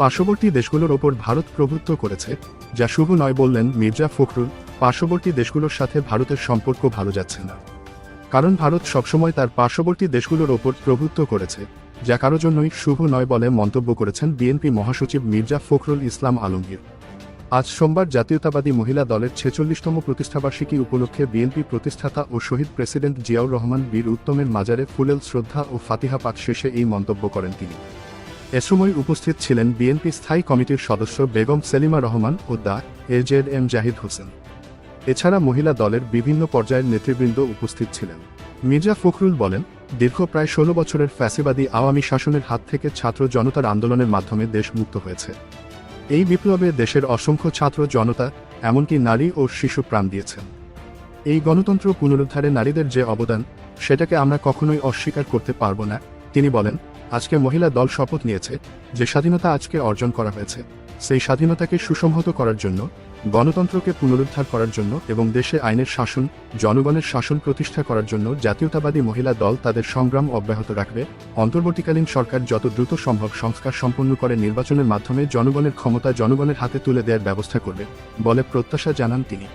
পার্শ্ববর্তী দেশগুলোর ওপর ভারত প্রভুত্ব করেছে, যা শুভ নয় বললেন মির্জা ফখরুল, পার্শ্ববর্তী দেশগুলোর সাথে ভারতের সম্পর্ক ভালো যাচ্ছে না। কারণ ভারত সবসময় তার পার্শ্ববর্তী দেশগুলোর ওপর প্রভুত্ব করেছে, যা কারও জন্যই শুভ নয় বলে মন্তব্য করেছেন বিএনপি মহাসচিব মির্জা ফখরুল ইসলাম আলমগীর। আজ সোমবার জাতীয়তাবাদী মহিলা দলের ছেচল্লিশতম প্রতিষ্ঠাবার্ষিকী উপলক্ষে বিএনপি প্রতিষ্ঠাতা ও শহীদ প্রেসিডেন্ট জিয়াউর রহমান বীর উত্তমের মাজারে ফুলেল শ্রদ্ধা ও ফাতিহা পাঠ শেষে এই মন্তব্য করেন তিনি। এ সময় উপস্থিত ছিলেন বিএনপি স্থায়ী কমিটির সদস্য বেগম সেলিমা রহমান ও দা A Z M Zahid Hossain. এছাড়া মহিলা দলের বিভিন্ন পর্যায়ের নেতৃবৃন্দ উপস্থিত ছিলেন। মির্জা ফখরুল বলেন, দীর্ঘ প্রায় ষোলো বছরের ফ্যাসিবাদী আওয়ামী শাসনের হাত থেকে ছাত্র জনতার আন্দোলনের মাধ্যমে দেশ মুক্ত হয়েছে। এই বিপ্লবে দেশের অসংখ্য ছাত্র জনতা, এমনকি নারী ও শিশু প্রাণ দিয়েছেন। এই গণতন্ত্র পুনরুদ্ধারে নারীদের যে অবদান, সেটাকে আমরা কখনোই অস্বীকার করতে পারব না, তিনি বলেন আজকে মহিলা দল শপথ নিয়েছে যে স্বাধীনতা আজকে অর্জন করা হয়েছে। সেই স্বাধীনতাকে সুসংহত করার জন্য, গণতন্ত্রকে পুনরুদ্ধার করার জন্য এবং দেশে আইনের শাসন, জনগণের শাসন প্রতিষ্ঠা করার জন্য জাতীয়তাবাদী মহিলা দল তাদের সংগ্রাম অব্যাহত রাখবে। অন্তর্বর্তীকালীন সরকার যত দ্রুত সম্ভব সংস্কার সম্পন্ন করে নির্বাচনের মাধ্যমে জনগণের ক্ষমতা জনগণের হাতে তুলে দেওয়ার ব্যবস্থা করবে, বলে প্রত্যাশা জানান তিনি।